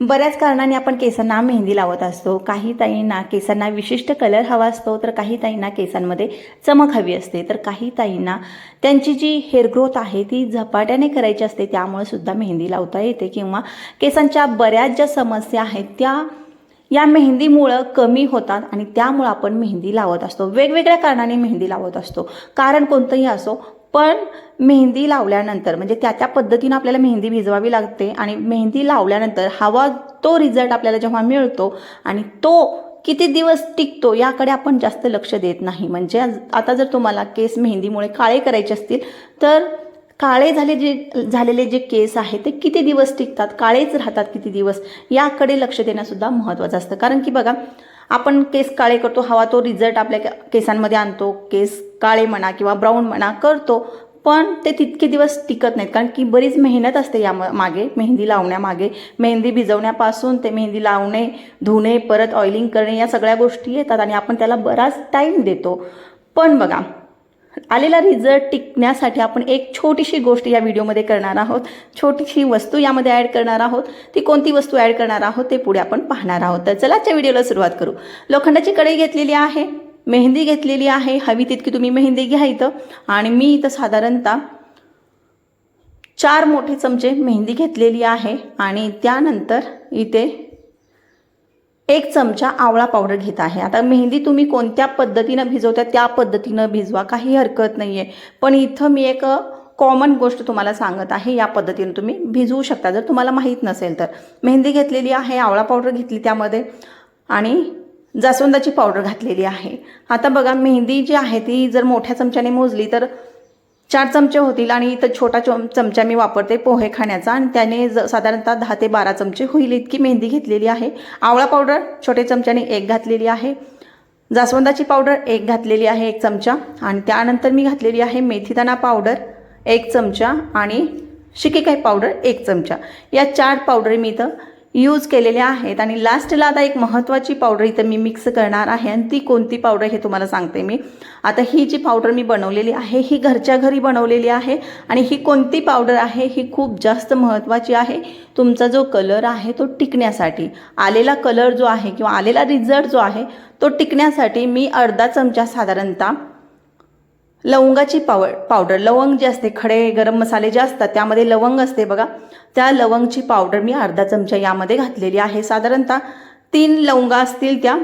बऱ्याच कारणाने आपण केसांना मेहंदी लावत असतो. काही ताईंना केसांना विशिष्ट कलर हवा असतो तर काही ताईंना केसांमध्ये चमक हवी असते. तर काही ताईंना त्यांची जी हेअर ग्रोथ आहे ती झपाट्याने करायची असते. त्यामुळे सुद्धा मेहंदी लावता येते किंवा केसांच्या बऱ्याच ज्या समस्या आहेत त्या या मेहंदीमुळं कमी होतात आणि त्यामुळं आपण मेहंदी लावत असतो. वेगवेगळ्या कारणाने मेहंदी लावत असतो. कारण कोणतंही असो पण मेहंदी लावल्यानंतर म्हणजे त्या त्या पद्धतीनं आपल्याला मेहंदी भिजवावी लागते आणि मेहंदी लावल्यानंतर हवा तो रिझल्ट आपल्याला जेव्हा मिळतो आणि तो किती दिवस टिकतो याकडे आपण जास्त लक्ष देत नाही. म्हणजे आता जर तुम्हाला केस मेहंदीमुळे काळे करायचे असतील तर काळे झाले जे झालेले जे केस आहेत ते किती दिवस टिकतात काळेच राहतात किती दिवस याकडे लक्ष देणंसुद्धा महत्त्वाचं असतं. कारण की बघा आपण केस काळे करतो हवा तो रिझल्ट आपल्या केसांमध्ये आणतो केस काळे म्हणा किंवा ब्राऊन म्हणा करतो. पण ते तितके दिवस टिकत नाहीत कारण की बरीच मेहनत असते या म- मागे मेहंदी लावण्यामागे. मेहंदी भिजवण्यापासून ते मेहंदी लावणे धुणे परत ऑइलिंग करणे या सगळ्या गोष्टी येतात आणि आपण त्याला बराच टाईम देतो. पण बघा आलेला रिझल्ट टिकण्यासाठी आपण एक छोटीशी गोष्ट या व्हिडिओमध्ये करणार आहोत. छोटीशी वस्तू यामध्ये ॲड करणार आहोत. ती कोणती वस्तू ॲड करणार आहोत ते पुढे आपण पाहणार आहोत. तर चला आजच्या व्हिडिओला सुरुवात करू. लोखंडाची कढई घेतलेली आहे. मेहंदी घेतलेली आहे. हवी तितकी तुम्ही मेहंदी घ्या इथं. आणि मी इथं साधारणतः चार मोठे चमचे मेहंदी घेतलेली आहे. आणि त्यानंतर इथे एक चमचा आवळा पावडर घेत आहे. आता मेहंदी तुम्ही कोणत्या पद्धतीनं भिजवता त्या पद्धतीनं भिजवा काही हरकत नाही आहे पण इथं मी एक कॉमन गोष्ट तुम्हाला सांगत आहे या पद्धतीनं तुम्ही भिजवू शकता. जर तुम्हाला माहीत नसेल तर. मेहंदी घेतलेली आहे आवळा पावडर घेतली त्यामध्ये आणि जास्वंदाची पावडर घातलेली आहे. आता बघा मेहंदी जी आहे ती जर मोठ्या चमच्याने मोजली तर चार चमचे होतील आणि इथं छोटा चम चमचा मी वापरते पोहे खाण्याचा. आणि त्याने ज साधारणतः दहा ते बारा चमचे होईल इतकी मेहंदी घेतलेली आहे. आवळा पावडर छोटे चमच्याने एक घातलेली आहे. जास्वंदाची पावडर एक घातलेली आहे एक चमचा. आणि त्यानंतर मी घातलेली आहे मेथीदाणा पावडर एक चमचा आणि शिकेकाई पावडर एक चमचा. या चार पावडर मी इथं यूज केलेल्या आहेत. आणि लास्टला आता एक महत्त्वाची पावडर इथं मी मिक्स करणार आहे. आणि ती कोणती पावडर हे तुम्हाला सांगते मी. आता ही जी पावडर मी बनवलेली आहे ही घरच्या घरी बनवलेली आहे. आणि ही कोणती पावडर आहे ही खूप जास्त महत्त्वाची आहे. तुमचा जो कलर आहे तो टिकण्यासाठी. आलेला कलर जो आहे किंवा आलेला रिझल्ट जो आहे तो टिकण्यासाठी मी अर्धा चमचा साधारणतः लवंगाची पाव पावडर. लवंग जे असते खडे गरम मसाले जे असतात त्यामध्ये लवंग असते बघा. त्या लवंगची पावडर मी अर्धा चमचा यामध्ये घातलेली आहे. साधारणतः तीन लवंगा असतील त्या.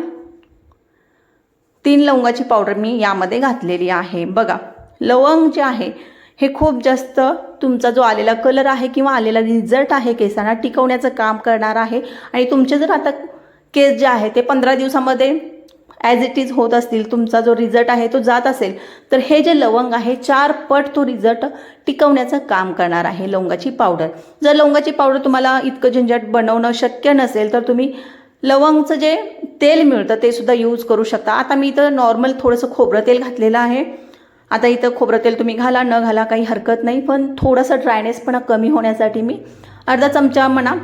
तीन लवंगाची पावडर मी यामध्ये घातलेली आहे. बघा लवंग जे आहे हे खूप जास्त तुमचा जो आलेला कलर आहे किंवा आलेला रिझल्ट आहे केसांना टिकवण्याचं काम करणार आहे. आणि तुमचे जर आता केस जे आहे ते पंधरा दिवसामध्ये ॲज इट इज होत असतील तुमचा जो रिझल्ट आहे तो जात असेल तर हे जे लवंग आहे चार पट तो रिझल्ट टिकवण्याचं काम करणार आहे लवंगाची पावडर जर लवंगाची पावडर तुम्हाला इतकं झंझट बनवणं शक्य नसेल तर तुम्ही लवंगचं जे तेल मिळतं ते सुद्धा यूज करू शकता. आता मी इथं नॉर्मल थोडंसं खोबरं तेल घातलेलं आहे. आता इथं खोबरं तेल तुम्ही घाला न घाला काही हरकत नाही पण थोडंसं ड्रायनेसपणा कमी होण्यासाठी मी अर्धा चमचा म्हणा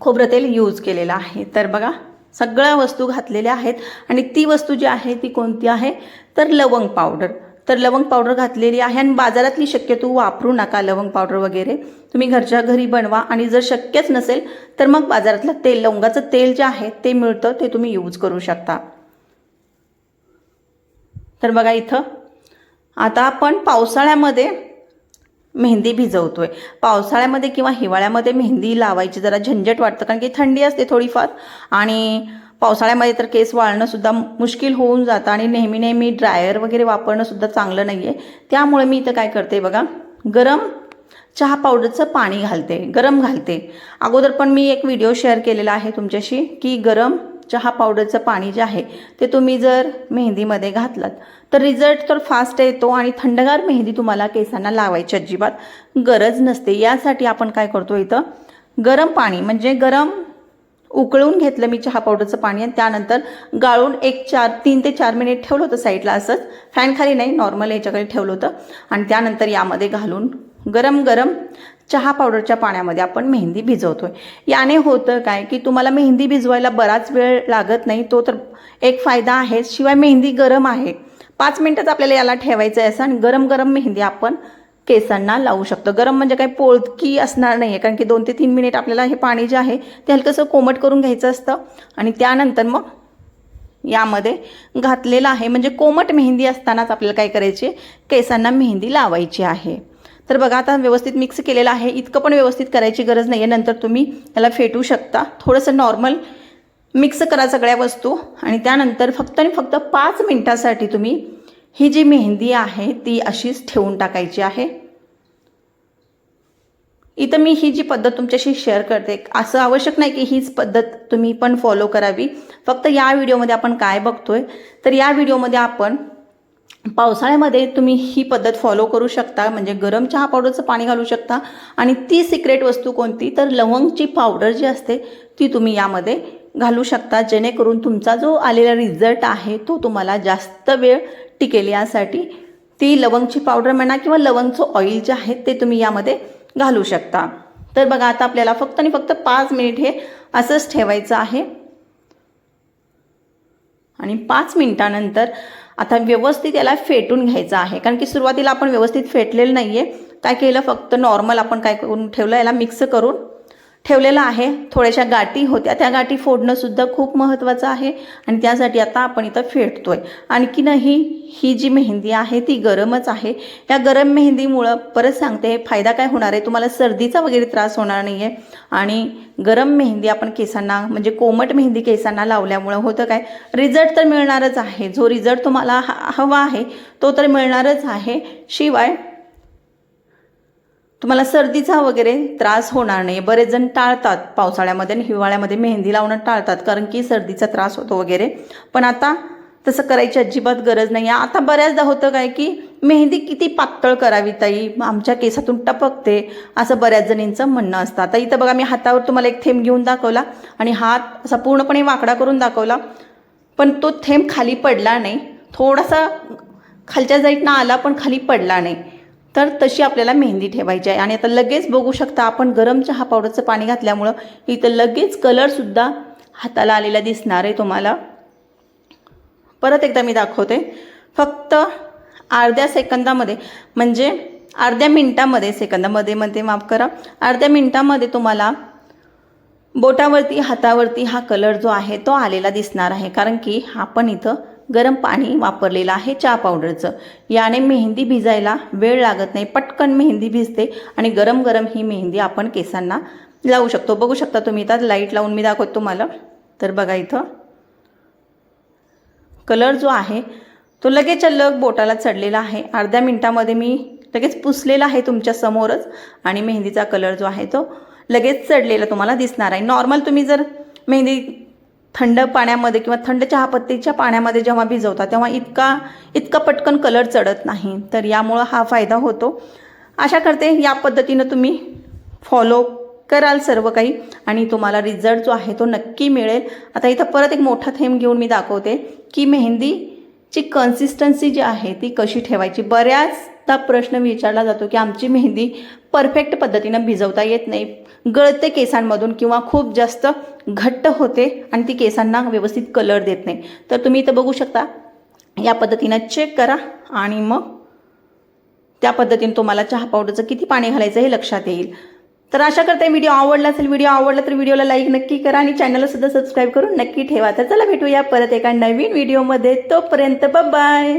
खोबरं तेल यूज केलेलं आहे. तर बघा सगळ्या वस्तू घातलेल्या आहेत आणि ती वस्तू जी आहे ती कोणती आहे? तर लवंग पावडर. तर लवंग पावडर घातलेली आहे आणि बाजारातली शक्यतो वापरू नका लवंग पावडर वगैरे. तुम्ही घरच्या घरी बनवा आणि जर शक्यच नसेल तर मग बाजारातलं तेल लवंगाचं तेल जे आहे ते मिळतं ते तुम्ही यूज करू शकता. तर बघा इथं. आता आपण पावसाळ्यामध्ये मेहंदी भिजवतो आहे पावसाळ्यामध्ये किंवा हिवाळ्यामध्ये मेहंदी लावायची जरा झंझट वाटतं कारण की थंडी असते थोडीफार. आणि पावसाळ्यामध्ये तर केस वाळणंसुद्धा मुश्किल होऊन जातं आणि नेहमी नेहमी ड्रायर वगैरे वापरणंसुद्धा चांगलं नाही आहे त्यामुळे मी इथं काय करते बघा गरम चहा पावडरचं पाणी घालते गरम घालते. अगोदर पण मी एक व्हिडिओ शेअर केलेला आहे तुमच्याशी की गरम चहा पावडरचं पाणी जे आहे ते तुम्ही जर मेहंदीमध्ये घातलात तर रिझल्ट तर फास्ट येतो आणि थंडगार मेहंदी तुम्हाला केसांना लावायची अजिबात गरज नसते. यासाठी आपण काय करतो इथं? गरम पाणी म्हणजे गरम उकळून घेतलं मी चहा पावडरचं पाणी आणि त्यानंतर गाळून एक चार तीन ते चार मिनिट ठेवलं होतं साईडला असंच. फॅन खाली नाही नॉर्मल याच्याकडे ठेवलं होतं. आणि त्यानंतर यामध्ये घालून गरम गरम चहा पावडरच्या पाण्यामध्ये आपण मेहंदी भिजवतो आहे याने होतं काय की तुम्हाला मेहंदी भिजवायला बराच वेळ लागत नाही तो तर एक फायदा आहे. शिवाय मेहंदी गरम आहे. पाच मिनटंच आपल्याला याला ठेवायचं आहे असं आणि गरम गरम मेहंदी आपण केसांना लावू शकतो. गरम म्हणजे काही पोळकी असणार नाही आहे कारण की दोन ते तीन मिनिट आपल्याला हे पाणी जे आहे ते हलकंसं कोमट करून घ्यायचं असतं आणि त्यानंतर मग यामध्ये घातलेलं आहे. म्हणजे कोमट मेहंदी असतानाच आपल्याला काय करायची? केसांना मेहंदी लावायची आहे. तर बघा आता व्यवस्थित मिक्स केलेलं आहे. इतकं पण व्यवस्थित करायची गरज नाही आहे नंतर तुम्ही त्याला फेटू शकता. थोडंसं नॉर्मल मिक्स करा सगळ्या वस्तू. आणि त्यानंतर फक्त आणि फक्त पाच मिनटासाठी तुम्ही ही जी मेहंदी आहे ती अशीच ठेवून टाकायची आहे. इथं मी ही जी पद्धत तुमच्याशी शेअर करते असं आवश्यक नाही की हीच पद्धत तुम्ही पण फॉलो करावी. फक्त या व्हिडिओमध्ये आपण काय बघतोय तर या व्हिडिओमध्ये आपण पावसाळ्यामध्ये तुम्ही ही पद्धत फॉलो करू शकता. म्हणजे गरम चहा पावडरचं पाणी घालू शकता. आणि ती सिक्रेट वस्तू कोणती? तर लवंगची पावडर जी असते ती तुम्ही यामध्ये घालू शकता. जेणेकरून तुमचा जो आलेला रिझल्ट आहे तो तुम्हाला जास्त वेळ टिकेल. यासाठी ती लवंगची पावडर म्हणा किंवा लवंगचं ऑइल जे आहे ते तुम्ही यामध्ये घालू शकता. तर बघा आता आपल्याला फक्त आणि फक्त पाच मिनिट हे असंच ठेवायचं आहे. आणि पाच मिनिटानंतर आता व्यवस्थित याला फेटून घ्यायचं आहे. कारण की सुरुवातीला आपण व्यवस्थित फेटलेलं नाही आहे काय केलं? फक्त नॉर्मल आपण काय करून ठेवलं? याला मिक्स करून ठेवलेलं आहे. थोड्याशा गाठी होत्या. त्या गाठी फोडणंसुद्धा खूप महत्त्वाचं आहे आणि त्यासाठी आता आपण इथं फेटतो आहे आणखीनही ही जी मेहंदी आहे ती गरमच आहे. या गरम मेहंदीमुळं परत सांगते फायदा काय होणार आहे? तुम्हाला सर्दीचा वगैरे त्रास होणार नाही आहे आणि गरम मेहंदी आपण केसांना म्हणजे कोमट मेहंदी केसांना लावल्यामुळं होतं काय? रिझल्ट तर मिळणारच आहे. जो रिझल्ट तुम्हाला हवा आहे तो तर मिळणारच आहे. शिवाय तुम्हाला सर्दीचा वगैरे त्रास होणार नाही. बरेच जण टाळतात पावसाळ्यामध्ये आणि हिवाळ्यामध्ये मेहंदी लावणं टाळतात कारण की सर्दीचा त्रास होतो वगैरे. पण आता तसं करायची अजिबात गरज नाही. आहे आता बऱ्याचदा होतं काय की मेहंदी किती पातळ करावी ताई? आमच्या केसातून टपकते असं बऱ्याच जणींचं म्हणणं असतं. आता इथं बघा मी हातावर तुम्हाला एक थेंब घेऊन दाखवला आणि हात असा पूर्णपणे वाकडा करून दाखवला. पण तो थेंब खाली पडला नाही. थोडासा खालच्या जाईटनं आला पण खाली पडला नाही. तर तशी आपल्याला मेहंदी ठेवायची आहे. आणि आता लगेच बघू शकता आपण गरम चहा पावडरचं पाणी घातल्यामुळं इथं लगेच कलरसुद्धा हाताला आलेला दिसणार आहे तुम्हाला. परत एकदा मी दाखवते. फक्त अर्ध्या सेकंदामध्ये म्हणजे अर्ध्या मिनटामध्ये सेकंदामध्ये मध्ये माफ करा अर्ध्या मिनटामध्ये तुम्हाला बोटावरती हातावरती हा कलर जो आहे तो आलेला दिसणार आहे. कारण की आपण इथं गरम पाणी वापरलेलं आहे चहा पावडरचं. याने मेहंदी भिजायला वेळ लागत नाही. पटकन मेहंदी भिजते आणि गरम गरम ही मेहंदी आपण केसांना लावू शकतो. बघू शकता तुम्ही इथं लाइट लावून मी दाखवतो तुम्हाला. तर बघा इथं कलर जो आहे तो लगेच लग बोटाला चढलेला आहे. अर्ध्या मिनटामध्ये मी लगेच पुसलेला आहे तुमच्या समोरच आणि मेहंदीचा कलर जो आहे तो लगेच चढलेला तुम्हाला दिसणार आहे. नॉर्मल तुम्ही जर मेहंदी थंड पाण्यामध्ये किंवा थंड चहापत्तीच्या पाण्यामध्ये जेव्हा भिजवता तेव्हा इतका इतका पटकन कलर चढत नाही. तर यामुळं हा फायदा होतो. आशा करते या पद्धतीनं तुम्ही फॉलो कराल सर्व काही आणि तुम्हाला रिझल्ट जो आहे तो नक्की मिळेल. आता इथं परत एक मोठा थेंब घेऊन मी दाखवते की मेहंदीची कन्सिस्टन्सी जी आहे ती कशी ठेवायची? बऱ्याच आत्ता प्रश्न विचारला जातो की आमची मेहंदी परफेक्ट पद्धतीनं भिजवता येत नाही. गळते केसांमधून किंवा खूप जास्त घट्ट होते आणि ती केसांना व्यवस्थित कलर देत नाही. तर तुम्ही इथं बघू शकता. या पद्धतीनं चेक करा आणि मग त्या पद्धतीने तुम्हाला चहा पावडरचं किती पाणी घालायचं हे लक्षात येईल. तर आशा करते व्हिडिओ आवडला असेल व्हिडिओ आवडला तर व्हिडिओला लाईक नक्की करा आणि चॅनलला सुद्धा सबस्क्राईब करून नक्की ठेवा. तर चला भेटूया परत एका नवीन व्हिडिओमध्ये तोपर्यंत बाय